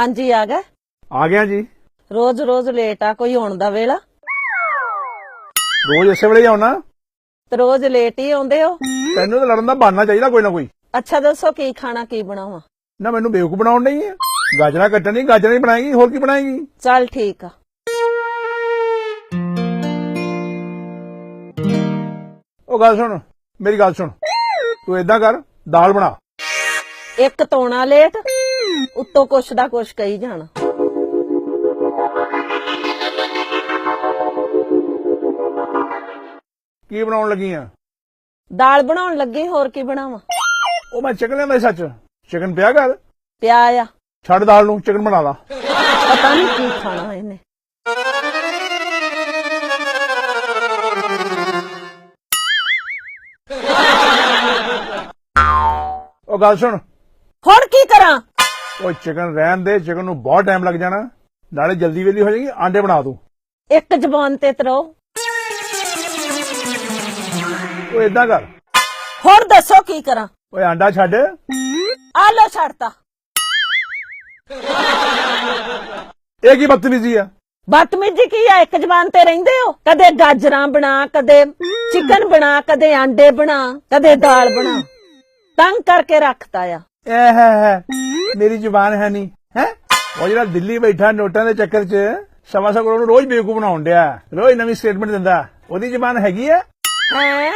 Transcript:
ਹਾਂਜੀ ਆ ਗਏ? ਆ ਗਿਆ ਜੀ। ਰੋਜ਼ ਰੋਜ਼ ਲੇਟ ਆ ਕੋਈ ਆਉਣ ਦਾ ਵੇਲਾ? ਰੋਜ਼ ਇਸੇ ਵੇਲੇ ਆਉਣਾ। ਤੇ ਰੋਜ਼ ਲੇਟ ਹੀ ਆਉਂਦੇ ਹੋ? ਤੈਨੂੰ ਤਾਂ ਲੜਨ ਦਾ ਬਹਾਨਾ ਚਾਹੀਦਾ ਕੋਈ ਨਾ ਕੋਈ। ਅੱਛਾ ਦੱਸੋ ਕੀ ਖਾਣਾ ਕੀ ਬਣਾਵਾਂ? ਨਾ ਮੈਨੂੰ ਬੇਵਕੂਫ ਬਣਾਉਣ ਨਹੀਂ ਹੈ। ਗਾਜਰਾਂ ਕੱਟਣੀ ਗਾਜਰਾਂ ਹੀ ਬਣਾਏਗੀ ਹੋਰ ਕੀ ਬਣਾਏਗੀ? ਚੱਲ ਠੀਕ ਆ। ਉਹ ਗੱਲ ਸੁਣ ਮੇਰੀ ਗੱਲ ਸੁਣ। ਤੂੰ ਏਦਾਂ ਕਰ ਦਾਲ ਬਣਾ। ਇੱਕ ਤੋਣਾ ਲੇਟ ਉੱਤੋਂ ਕੁਛ ਦਾ ਕੁਛ ਕਹੀ ਜਾਣਾ। ਕੀ ਬਣਾਉਣ ਲੱਗੀ ਆ? ਦਾਲ ਬਣਾਉਣ ਲੱਗੀ ਹੋਰ ਕੀ ਬਣਾਵਾਂ? ਉਹ ਮੈਂ ਚਿਕਨ ਲਿਆਂਦਾ ਸੀ ਸੱਚ। ਚਿਕਨ ਪਿਆ ਘਰ? ਪਿਆ ਆ। ਛੱਡ ਦਾਲ ਨੂੰ ਚਿਕਨ ਬਣਾ ਲਾ। ਪਤਾ ਨਹੀਂ ਕੀ ਖਾਣਾ ਇਹਨੇ। ਉਹ ਗੱਲ ਸੁਣ। ਹੁਣ ਕੀ ਕਰਾਂ? ਉਹ ਚਿਕਨ ਰਹਿਣ ਦੇ ਚਿਕਨ ਨੂੰ ਬਹੁਤ ਟਾਈਮ ਲੱਗ ਜਾਣਾ। ਨਾਲੇ ਜਲਦੀ ਵੇਲੀ ਹੋ ਜਾਏਗੀ ਆਂਡੇ ਬਣਾ ਦੂੰ ਇੱਕ ਜ਼ਬਾਨ ਤੇ ਤਰੋ। ਉਹ ਏਦਾਂ ਕਰ। ਹੁਣ ਦੱਸੋ ਕੀ ਕਰਾਂ? ਓਏ ਆਂਡਾ ਛੱਡ। ਆ ਲੋ ਛੱਡਤਾ। ਇਹ ਕੀ ਬਦਤਮੀਜ਼ੀ ਆ? ਬਦਤਮੀਜੀ ਕੀ ਆ? ਇੱਕ ਜ਼ਬਾਨ ਤੇ ਰਹਿੰਦੇ ਹੋ? ਕਦੇ ਗਾਜਰਾਂ ਬਣਾ ਕਦੇ ਚਿਕਨ ਬਣਾ ਕਦੇ ਆਂਡੇ ਬਣਾ ਕਦੇ ਦਾਲ ਬਣਾ। ਤੰਗ ਕਰਕੇ ਰੱਖਤਾ ਆ। ਇਹ ਹੈ ਹੈ ਮੇਰੀ ਜ਼ੁਬਾਨ ਹੈ ਨਹੀਂ ਹੈ? ਉਹ ਜਿਹੜਾ ਦਿੱਲੀ ਬੈਠਾ ਨੋਟਾਂ ਦੇ ਚੱਕਰ 'ਚ, ਸਵਾ ਸੌ ਕਰੋੜ ਨੂੰ ਰੋਜ਼ ਬੇਵਕੂਫ ਬਣਾਉਣ ਡਿਆ। ਰੋਜ਼ ਨਵੀਂ ਸਟੇਟਮੈਂਟ ਦਿੰਦਾ। ਉਹਦੀ ਜ਼ੁਬਾਨ ਹੈਗੀ ਆ ਹੈ?